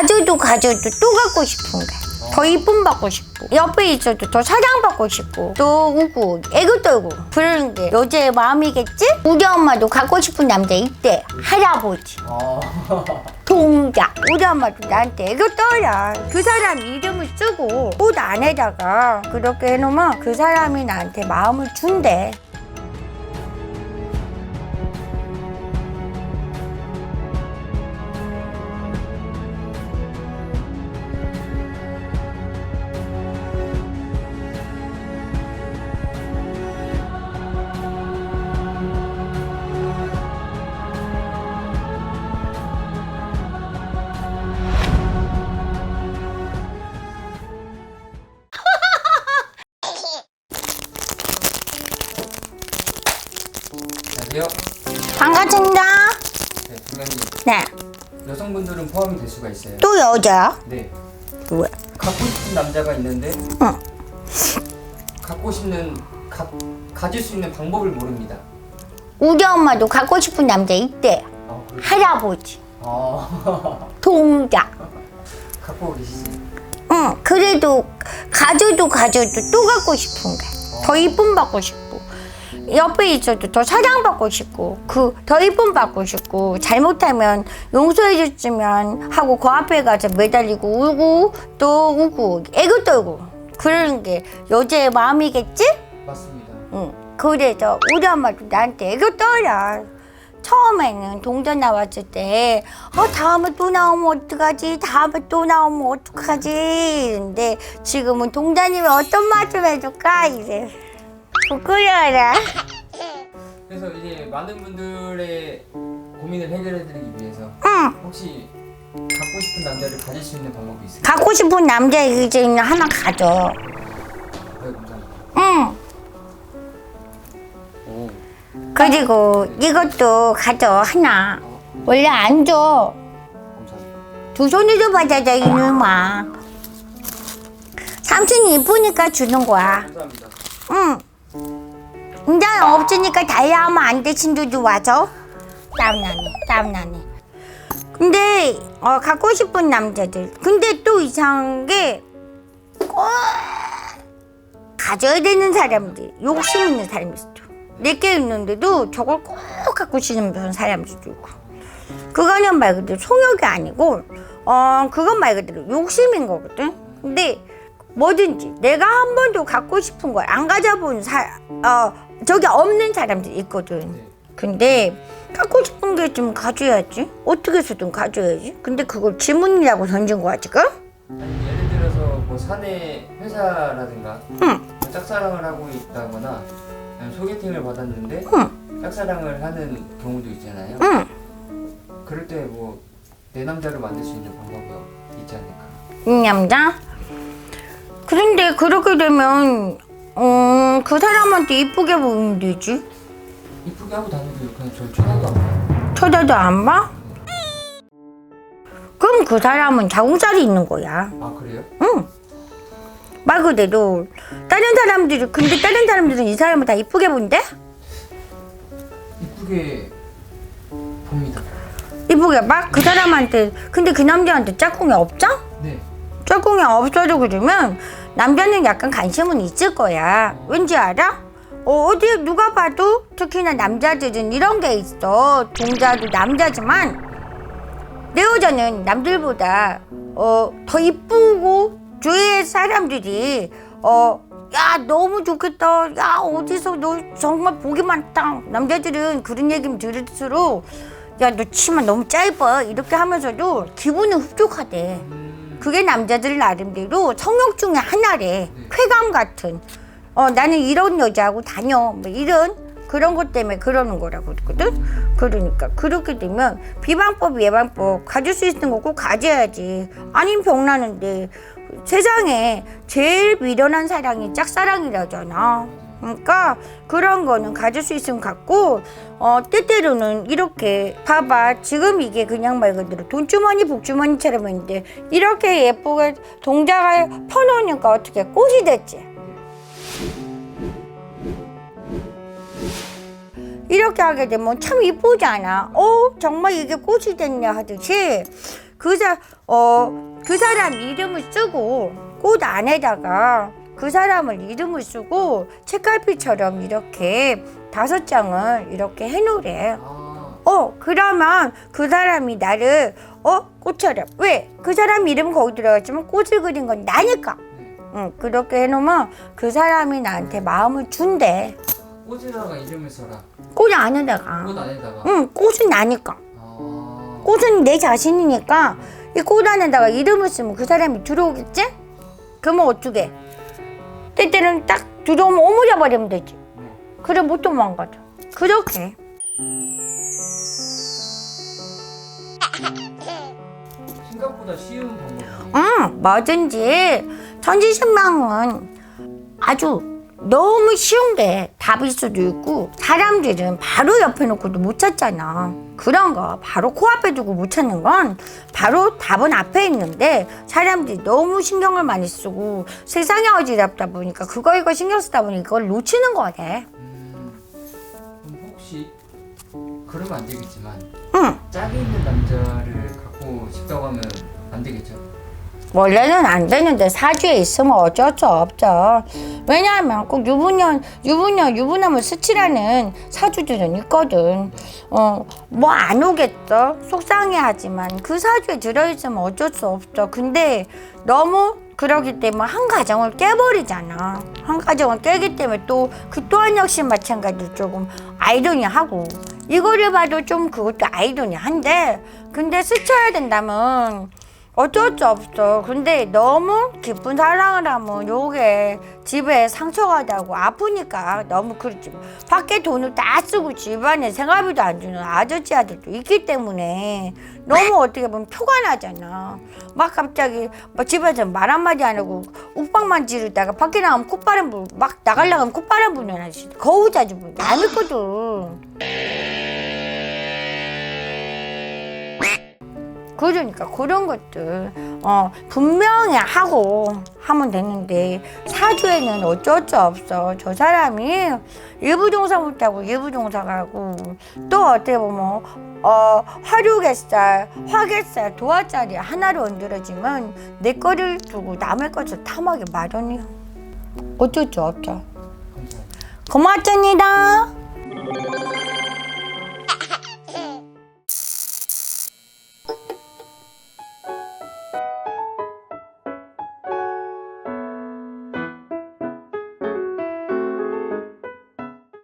가져도 가져도 또 갖고 싶은 게. 더 이쁨 받고 싶고. 옆에 있어도 더 사랑받고 싶고. 또 우고 애교 떨고. 그러는 게 여자의 마음이겠지? 우리 엄마도 갖고 싶은 남자 있대. 할아버지. 어. 동자. 우리 엄마도 나한테 애교 떨어. 그 사람 이름을 쓰고 옷 안에다가 그렇게 해놓으면 그 사람이 나한테 마음을 준대 반갑습니다 네, 중간님 네 여성분들은 포함이 될 수가 있어요. 또 여자 네. 왜? 갖고 싶은 남자가 있는데 응. 갖고 싶는 가, 가질 수 있는 방법을 모릅니다. 우리 엄마도 갖고 싶은 남자 있대 아, 그래요? 할아버지 아, 동자 갖고 계시지? 응, 그래도 가져도 가져도 또 갖고 싶은 게. 더 이쁨 받고 싶고. 옆에 있어도 더 사랑받고 싶고, 그, 더 이쁨 받고 싶고, 잘못하면 용서해 줬으면 하고 그 앞에 가서 매달리고 울고, 또 우고, 애교 떨고. 그러는 게 여자의 마음이겠지? 맞습니다. 응. 그래서 우리 엄마도 나한테 애교 떨어. 처음에는 동전 나왔을 때, 어, 다음에 또 나오면 어떡하지? 다음에 또 나오면 어떡하지? 근데 지금은 동자님이 어떤 맛좀 해줄까? 이제. 부끄러워라. 그래서 이제 많은 분들의 고민을 해결해드리기 위해서 응. 혹시 갖고 싶은 남자를 가질 수 있는 방법이 있을까요? 갖고 싶은 남자 이제 하나 가져. 네, 감사합니다. 응. 오, 그리고 이것도 가져, 하나. 원래 안 줘. 감사합니다. 두 손으로 받아줘, 이놈아. 삼촌이 이쁘니까 주는 거야. 감사합니다. 응. 이제 없으니까 달라 하면 안 돼, 친구도 와서. 땀나네, 땀나네. 근데, 어, 갖고 싶은 남자들. 근데 또 이상한 게, 꼭 가져야 되는 사람들. 욕심 있는 사람이 있어. 내게 있는데도 저걸 꼭 갖고 싶은 사람들도 있고. 그거는 말 그대로 성욕이 아니고, 어, 그건 말 그대로 욕심인 거거든. 근데 뭐든지 내가 한 번도 갖고 싶은 걸 안 가져본 사, 어, 저기 없는 사람들이 있거든. 네. 근데 갖고 싶은 게 좀 가져야지. 어떻게 해서든 가져야지. 근데 그걸 지문이라고 던진 거야, 지금? 아니, 예를 들어서 뭐 사내 회사라든가 응. 뭐 짝사랑을 하고 있다거나 아니면 소개팅을 받았는데 응. 짝사랑을 하는 경우도 있잖아요. 응. 그럴 때 뭐 내 남자를 만들 수 있는 방법이 있지 않을까? 이 남자? 그런데 그렇게 되면, 어, 그 사람한테 이쁘게 보이면 되지. 이쁘게 하고 다니고 그냥 저 쳐다도 안 봐요. 쳐다도 안 봐? 그럼 그 사람은 자궁살이 있는 거야. 아 그래요? 응. 말 그대로 다른 사람들이 근데 다른 사람들은 이 사람을 다 이쁘게 본대? 이쁘게 봅니다. 이쁘게 봐? 그 사람한테 근데 그 남자한테 짝꿍이 없죠? 네. 짝꿍이 없어도 그러면 남자는 약간 관심은 있을 거야. 왠지 알아? 어, 어디 누가 봐도 특히나 남자들은 이런 게 있어. 동자도 남자지만 내 여자는 남들보다 어, 더 이쁘고 주위의 사람들이 어, 야 너무 좋겠다. 야 어디서 너 정말 복이 많다. 남자들은 그런 얘기 들을수록 야 너 치마 너무 짧아 이렇게 하면서도 기분은 흡족하대. 음, 그게 남자들 나름대로 성욕 중에 하나래. 쾌감 같은. 어, 나는 이런 여자하고 다녀. 뭐 이런 그런 것 때문에 그러는 거라고 그러거든. 그러니까 그렇게 되면 비방법, 예방법 가질 수 있는 거꼭 가져야지. 아님 병나는데 세상에 제일 미련한 사랑이 짝사랑이라잖아. 그러니까 그런 거는 가질 수 있으면 갖고 어 때때로는 이렇게 봐봐. 지금 이게 그냥 말 그대로 돈주머니 복주머니처럼 있는데 이렇게 예쁘게 동자가 펴놓으니까 어떻게 꽃이 됐지? 이렇게 하게 되면 참 이쁘잖아? 어 정말 이게 꽃이 됐냐 하듯이 그 사 어 그 사람 이름을 쓰고 꽃 안에다가 그 사람을 이름을 쓰고 책갈피처럼 이렇게 다섯 장을 이렇게 해놓으래. 아, 어, 그러면 그 사람이 나를, 어, 꽃처럼. 왜? 그 사람 이름 거기 들어갔지만 꽃을 그린 건 나니까. 네. 응, 그렇게 해놓으면 그 사람이 나한테 마음을 준대. 꽃에다가 이름을 써라. 꽃 안에다가. 꽃 안에다가. 응, 꽃은 나니까. 아, 꽃은 내 자신이니까 이 꽃 안에다가 이름을 쓰면 그 사람이 들어오겠지? 그러면 어쩌게? 때때는 딱 들어오면 오므려 버리면 되지. 네. 그래 못 도망가죠. 그렇게. 생각보다 쉬운 방법이네. 응, 뭐든지 천지신망은 아주 너무 쉬운 게 답일 수도 있고 사람들은 바로 옆에 놓고도 못 찾잖아. 그런 거 바로 코앞에 두고 못 찾는 건 바로 답은 앞에 있는데 사람들이 너무 신경을 많이 쓰고 세상이 어지럽다 보니까 그거 이거 신경 쓰다 보니 그걸 놓치는 거네. 음, 그럼 혹시 그러면 안 되겠지만 응. 짝이 있는 남자를 갖고 싶다고 하면 안 되겠죠? 원래는 안 되는데 사주에 있으면 어쩔 수 없죠. 왜냐하면 꼭 유부녀, 유부녀, 유부남을 스치라는 사주들은 있거든. 어, 뭐 안 오겠어. 속상해하지만 그 사주에 들어있으면 어쩔 수 없죠. 근데 너무 그러기 때문에 한 가정을 깨버리잖아. 한 가정을 깨기 때문에 또 그 또한 역시 마찬가지로 조금 아이러니하고 이거를 봐도 좀 그것도 아이러니한데 근데 스쳐야 된다면 어쩔 수 없어. 근데 너무 깊은 사랑을 하면 요게 집에 상처가 나고 아프니까 너무 그렇지. 밖에 돈을 다 쓰고 집안에 생활비도 안 주는 아저씨 아들도 있기 때문에 너무 어떻게 보면 표가 나잖아. 막 갑자기 막 집에서 말 한마디 안 하고 욱박만 지르다가 밖에 나가면 콧바람 불, 막 나가려고 하면 콧바람 부는 아저씨. 거우 자주 불. 얄밉거든. 그러니까 그런 것들 어 분명히 하고 하면 되는데 사주에는 어쩔 수 없어 저 사람이 일부 종사 못하고 일부 종사 가고 또 어떻게 보면 어 화류갯살 화갯살 도화짜리 하나로 얹어지면 내 거를 두고 남의 것을 탐하기 마련이야 어쩔 수 없죠. 고맙습니다.